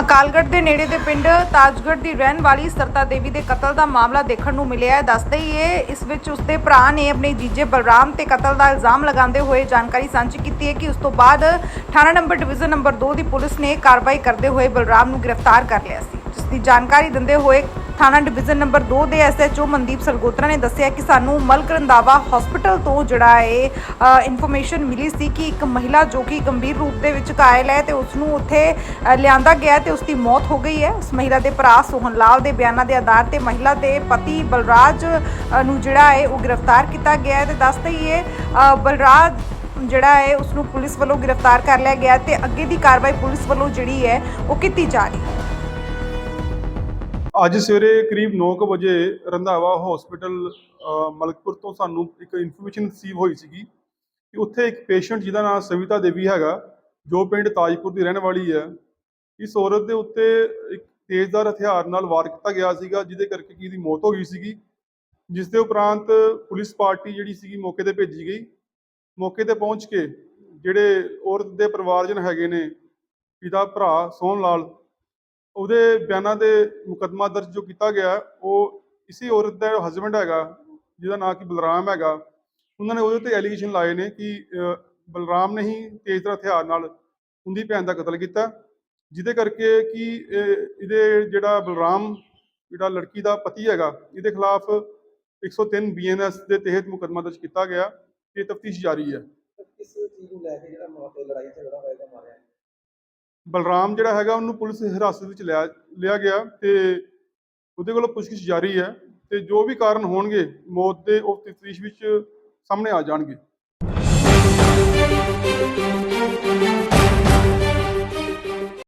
ਅਕਾਲਗੜ੍ਹ ਦੇ ਨੇੜੇ ਦੇ ਪਿੰਡ ਤਾਜਗੜ੍ਹ ਦੀ ਰਹਿਣ ਵਾਲੀ ਸਰਤਾ ਦੇਵੀ ਦੇ ਕਤਲ ਦਾ ਮਾਮਲਾ ਦੇਖਣ ਨੂੰ ਮਿਲਿਆ ਹੈ। ਦੱਸਦੇ ਹੀ ਇਹ, ਇਸ ਵਿੱਚ ਉਸਦੇ ਭਰਾ ਨੇ ਆਪਣੇ ਜੀਜੇ ਬਲਰਾਮ ਤੇ ਕਤਲ ਦਾ ਇਲਜ਼ਾਮ ਲਗਾਉਂਦੇ ਹੋਏ ਜਾਣਕਾਰੀ ਸਾਂਝੀ ਕੀਤੀ ਹੈ ਕਿ ਉਸ ਤੋਂ ਬਾਅਦ ਥਾਣਾ ਨੰਬਰ ਡਿਵੀਜ਼ਨ ਨੰਬਰ 2 ਦੀ ਪੁਲਿਸ ਨੇ ਕਾਰਵਾਈ ਕਰਦੇ ਹੋਏ ਬਲਰਾਮ ਨੂੰ ਗ੍ਰਿਫਤਾਰ ਕਰ ਲਿਆ ਸੀ। ਜਿਸ ਦੀ ਜਾਣਕਾਰੀ ਦਿੰਦੇ ਹੋਏ ਥਾਣਾ ਡਿਵੀਜ਼ਨ ਨੰਬਰ 2 ਦੇ ਐਸਐਚਓ ਮਨਦੀਪ ਸਰਗੋਤਰਾ ਨੇ ਦੱਸਿਆ ਕਿ ਸਾਨੂੰ ਮਲਕ ਰੰਦਾਵਾ ਹਸਪੀਟਲ ਤੋਂ ਜਿਹੜਾ ਹੈ ਇਨਫੋਰਮੇਸ਼ਨ ਮਿਲੀ ਸੀ ਕਿ ਇੱਕ ਮਹਿਲਾ ਜੋ ਕਿ ਗੰਭੀਰ ਰੂਪ ਦੇ ਵਿੱਚ ਘਾਇਲ ਹੈ ਤੇ ਉਸ ਨੂੰ ਉੱਥੇ ਲਿਆਂਦਾ ਗਿਆ ਤੇ ਉਸ ਦੀ ਮੌਤ ਹੋ ਗਈ ਹੈ। ਉਸ ਮਹਿਲਾ ਦੇ ਭਰਾ ਸੋਹਨ ਲਾਲ ਦੇ ਬਿਆਨਾਂ ਦੇ ਆਧਾਰ ਤੇ ਮਹਿਲਾ ਦੇ ਪਤੀ ਬਲਰਾਜ ਨੂੰ ਜਿਹੜਾ ਹੈ ਉਹ ਗ੍ਰਿਫਤਾਰ ਕੀਤਾ ਗਿਆ ਹੈ ਤੇ ਦੱਸ ਹੀ ਬਲਰਾਜ ਜਿਹੜਾ ਹੈ ਉਸ ਨੂੰ ਪੁਲਿਸ ਵੱਲੋਂ ਗ੍ਰਿਫਤਾਰ ਕਰ ਲਿਆ ਗਿਆ ਤੇ ਅੱਗੇ ਦੀ ਕਾਰਵਾਈ ਪੁਲਿਸ ਵੱਲੋਂ ਜਿਹੜੀ ਹੈ ਉਹ ਕੀਤੀ ਜਾ ਰਹੀ ਹੈ। ਅੱਜ ਸਵੇਰੇ ਕਰੀਬ 9:00 ਵਜੇ ਰੰਧਾਵਾ ਹਸਪੀਟਲ ਮਲਕਪੁਰ ਤੋਂ ਸਾਨੂੰ ਇੱਕ ਇਨਫੋਰਮੇਸ਼ਨ ਰਿਸੀਵ ਹੋਈ ਸੀਗੀ ਕਿ ਉੱਥੇ ਇੱਕ ਪੇਸ਼ੈਂਟ ਜਿਹਦਾ ਨਾਮ ਸਵਿਤਾ ਦੇਵੀ ਹੈਗਾ, ਜੋ ਪਿੰਡ ਤਾਜਪੁਰ ਦੀ ਰਹਿਣ ਵਾਲੀ ਹੈ। ਇਸ ਔਰਤ ਦੇ ਉੱਤੇ ਇੱਕ ਤੇਜ਼ਦਾਰ ਹਥਿਆਰ ਨਾਲ ਵਾਰ ਕੀਤਾ ਗਿਆ ਸੀਗਾ, ਜਿਹਦੇ ਕਰਕੇ ਕਿ ਇਹਦੀ ਮੌਤ ਹੋ ਗਈ ਸੀਗੀ। ਜਿਸ ਦੇ ਉਪਰੰਤ ਪੁਲਿਸ ਪਾਰਟੀ ਜਿਹੜੀ ਸੀਗੀ ਮੌਕੇ ਤੇ ਭੇਜੀ ਗਈ। ਮੌਕੇ ਤੇ ਪਹੁੰਚ ਕੇ ਜਿਹੜੇ ਔਰਤ ਦੇ ਪਰਿਵਾਰਜਨ ਹੈਗੇ ਨੇ, ਪਿਤਾ, ਭਰਾ, ਸੋਹਣ ਲਾਲ ਉਹਦੇ ਬਿਆਨਾਂ ਦੇ ਮੁਕੱਦਮਾ ਦਰਜ ਜੋ ਕੀਤਾ ਗਿਆ, ਉਹ ਇਸੇ ਔਰਤ ਦਾ ਹਸਬੰਡ ਹੈਗਾ, ਜਿਹਦਾ ਨਾਂ ਕਿ ਬਲਰਾਮ ਹੈਗਾ। ਉਹਨਾਂ ਨੇ ਉਹਦੇ ਤੇ ਐਲੀਗੇਸ਼ਨ ਲਾਏ ਨੇ ਕਿ ਬਲਰਾਮ ਨੇ ਹੀ ਤੇਜ਼ਧਾਰ ਹਥਿਆਰ ਨਾਲ ਉਹਦੀ ਭੈਣ ਦਾ ਕਤਲ ਕੀਤਾ, ਜਿਹਦੇ ਕਰਕੇ ਕਿ ਇਹਦੇ ਜਿਹੜਾ ਬਲਰਾਮ, ਜਿਹੜਾ ਲੜਕੀ ਦਾ ਪਤੀ ਹੈਗਾ, ਇਹਦੇ ਖਿਲਾਫ 103 ਬੀਐਨਐਸ ਦੇ ਤਹਿਤ ਮੁਕੱਦਮਾ ਦਰਜ ਕੀਤਾ ਗਿਆ, ਤੇ ਤਫਤੀਸ਼ ਜਾਰੀ ਹੈ। ਕਿਸ ਚੀਜ਼ ਨੂੰ ਲੈ ਕੇ ਜਿਹੜਾ ਮਾਪੇ ਲੜਾਈ ਝਗੜਾ ਹੋਏਗਾ ਮਾਰਿਆ ਬਲਰਾਮ ਜਿਹੜਾ ਹੈਗਾ ਉਹਨੂੰ ਪੁਲਿਸ ਹਿਰਾਸਤ ਵਿੱਚ ਲਿਆ ਲਿਆ ਗਿਆ ਤੇ ਉਹਦੇ ਕੋਲੋਂ ਪੁੱਛਗਿੱਛ ਜਾਰੀ ਹੈ ਤੇ ਜੋ ਵੀ ਕਾਰਨ ਹੋਣਗੇ, ਮੌਤ ਦੇ ਉਹ ਤਫਤੀਸ਼ ਵਿੱਚ ਸਾਹਮਣੇ ਆ ਜਾਣਗੇ।